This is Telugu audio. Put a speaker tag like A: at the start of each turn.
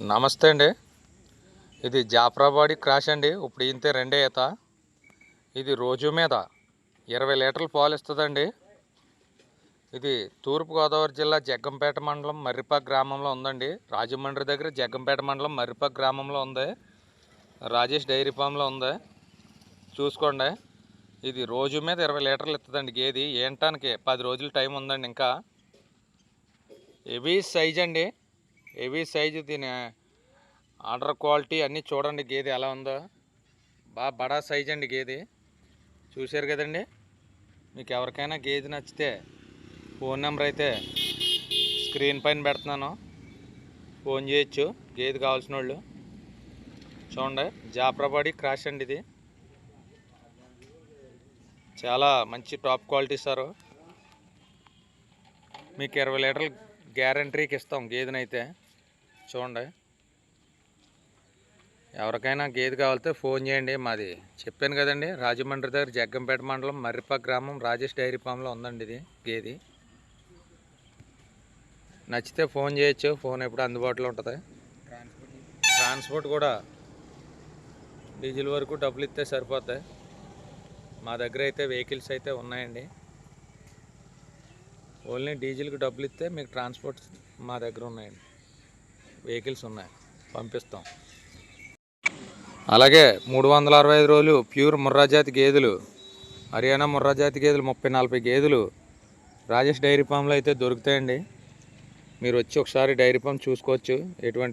A: నమస్తే అండి. ఇది జాఫరాబాడి క్రాష్ అండి. ఇప్పుడు ఇంతే రెండే ఈత. ఇది రోజు మీద ఇరవై లీటర్లు పాలు ఇస్తుందండి. ఇది తూర్పుగోదావరి జిల్లా జగ్గంపేట మండలం మర్రిపాక్ గ్రామంలో ఉందండి. రాజమండ్రి దగ్గర జగ్గంపేట మండలం మర్రిపాక్ గ్రామంలో ఉంది. రాజేష్ డైరీ ఫామ్లో ఉంది. చూసుకోండి. ఇది రోజు మీద ఇరవై లీటర్లు ఇస్తుందండి గేది. ఏంటానికి పది రోజులు టైం ఉందండి ఇంకా. హెవీ సైజ్ అండి. హెవీ సైజు దీని. ఆర్డర్ క్వాలిటీ అన్నీ చూడండి గేదె ఎలా ఉందో. బాగా బడా సైజ్ అండి గేది. చూశారు కదండి? మీకు ఎవరికైనా గేదె నచ్చితే ఫోన్ నెంబర్ అయితే స్క్రీన్ పైన పెడుతున్నాను. ఫోన్ చేయొచ్చు గేదె కావాల్సిన వాళ్ళు. చూడండి జాఫ్రాబాడి క్రాష్ అండి ఇది. చాలా మంచి టాప్ క్వాలిటీ సారు. మీకు ఇరవై లీటర్లు గ్యారంటీకి ఇస్తాం గేదెనైతే. చూడండి. ఎవరికైనా గేదె కావాలితే ఫోన్ చేయండి. మాది చెప్పాను కదండి రాజమండ్రి దగ్గర జగ్గంపేట మండలం మర్రిపాక్ గ్రామం రాజేష్ డైరీ ఫామ్లో ఉందండి ఇది గేది. నచ్చితే ఫోన్ చేయొచ్చు ఫోన్ ఎప్పుడు అందుబాటులో ఉంటుంది. ట్రాన్స్పోర్ట్ కూడా డీజిల్ వరకు డబ్బులు ఇస్తే సరిపోతాయి. మా దగ్గర అయితే వెహికల్స్ అయితే ఉన్నాయండి. ఓన్లీ డీజిల్కి డబ్బులు ఇస్తే మీకు ట్రాన్స్పోర్ట్ మా దగ్గర ఉన్నాయండి. వెహికల్స్ ఉన్నాయి. పంపిస్తాం. అలాగే మూడు వందల అరవై ఐదు రోజులు ప్యూర్ ముర్రాజాతి గేదెలు హర్యానా ముర్రాజాతి గేదెలు ముప్పై నలభై గేదెలు రాజేష్ డైరీ ఫామ్లో అయితే దొరుకుతాయండి. మీరు వచ్చి ఒకసారి డైరీ ఫామ్ చూసుకోవచ్చు. ఎటువంటి